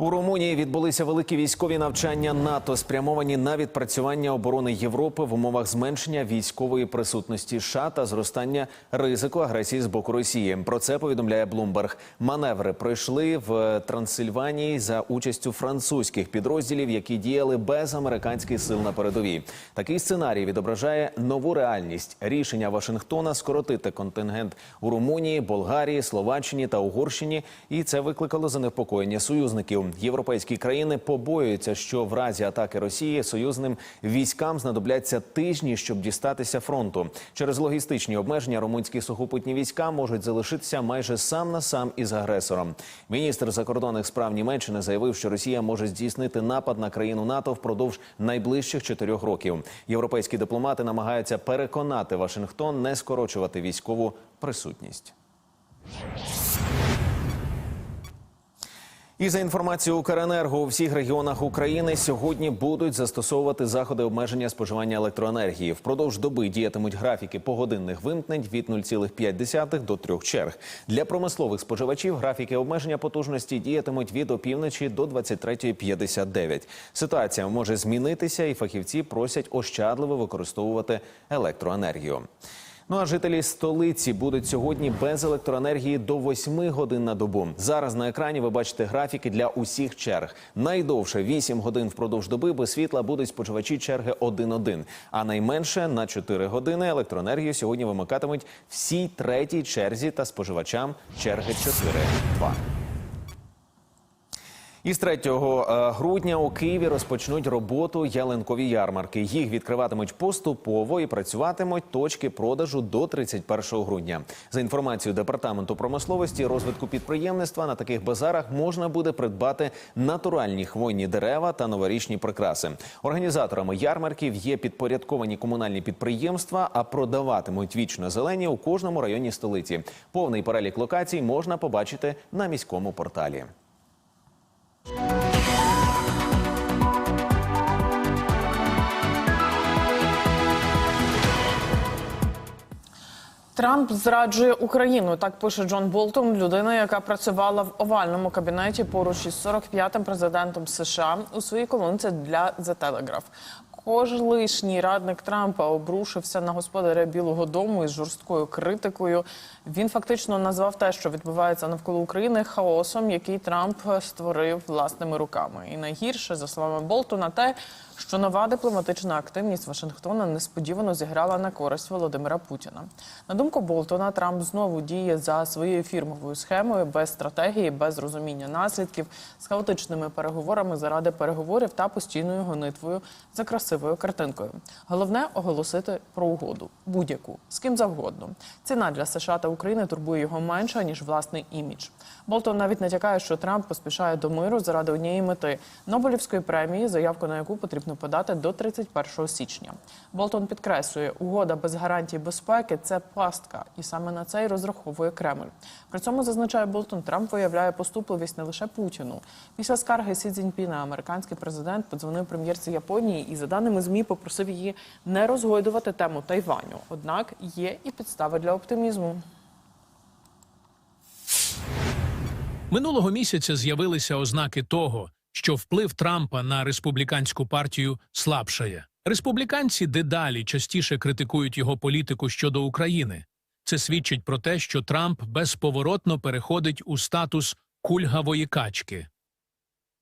У Румунії відбулися великі військові навчання НАТО, спрямовані на відпрацювання оборони Європи в умовах зменшення військової присутності США та зростання ризику агресії з боку Росії. Про це повідомляє Блумберг. Маневри пройшли в Трансильванії за участю французьких підрозділів, які діяли без американських сил на передовій. Такий сценарій відображає нову реальність рішення Вашингтона скоротити контингент у Румунії, Болгарії, Словаччині та Угорщині, і це викликало занепокоєння союзників. Європейські країни побоюються, що в разі атаки Росії союзним військам знадобляться тижні, щоб дістатися фронту. Через логістичні обмеження румунські сухопутні війська можуть залишитися майже сам на сам із агресором. Міністр закордонних справ Німеччини заявив, що Росія може здійснити напад на країну НАТО впродовж найближчих чотирьох років. Європейські дипломати намагаються переконати Вашингтон не скорочувати військову присутність. І за інформацією Укренерго у всіх регіонах України сьогодні будуть застосовувати заходи обмеження споживання електроенергії. Впродовж доби діятимуть графіки погодинних вимкнень від 0,5 до 3 черг. Для промислових споживачів графіки обмеження потужності діятимуть від опівночі до 23.59. Ситуація може змінитися, і фахівці просять ощадливо використовувати електроенергію. Ну а жителі столиці будуть сьогодні без електроенергії до 8 годин на добу. Зараз на екрані ви бачите графіки для усіх черг. Найдовше 8 годин впродовж доби без світла будуть споживачі черги 1-1. А найменше на 4 години електроенергію сьогодні вимикатимуть всій третій черзі та споживачам черги 4-2. Із 3 е, грудня у Києві розпочнуть роботу ялинкові ярмарки. Їх відкриватимуть поступово і працюватимуть точки продажу до 31 грудня. За інформацією департаменту промисловості і розвитку підприємництва на таких базарах можна буде придбати натуральні хвойні дерева та новорічні прикраси. Організаторами ярмарків є підпорядковані комунальні підприємства, а продаватимуть вічно зелені у кожному районі столиці. Повний перелік локацій можна побачити на міському порталі. Трамп зраджує Україну. Так пише Джон Болтон, людина, яка працювала в овальному кабінеті поруч із 45-м президентом США у своїй колонці для The Telegraph. Колишній радник Трампа обрушився на господаря Білого Дому із жорсткою критикою. Він фактично назвав те, що відбувається навколо України, хаосом, який Трамп створив власними руками. І найгірше, за словами Болтона, те, що нова дипломатична активність Вашингтона несподівано зіграла на користь Володимира Путіна. На думку Болтона, Трамп знову діє за своєю фірмовою схемою без стратегії, без розуміння наслідків, з хаотичними переговорами заради переговорів та постійною гонитвою за красивою картинкою. Головне оголосити про угоду будь-яку з ким завгодно. Ціна для США та України турбує його менше ніж власний імідж. Болтон навіть натякає, що Трамп поспішає до миру заради однієї мети Нобелівської премії, заявку на яку потрібно подати до 31 січня. Болтон підкреслює, угода без гарантій безпеки це пастка, і саме на це й розраховує Кремль. При цьому зазначає Болтон, Трамп виявляє поступливість не лише Путіну. Після скарги Сі Цзіньпіна американський президент подзвонив прем'єрці Японії і, за даними змі, попросив її не розгойдувати тему Тайваню. Однак є і підстави для оптимізму. Минулого місяця з'явилися ознаки того, що вплив Трампа на республіканську партію слабшає. Республіканці дедалі частіше критикують його політику щодо України. Це свідчить про те, що Трамп безповоротно переходить у статус кульгавої качки.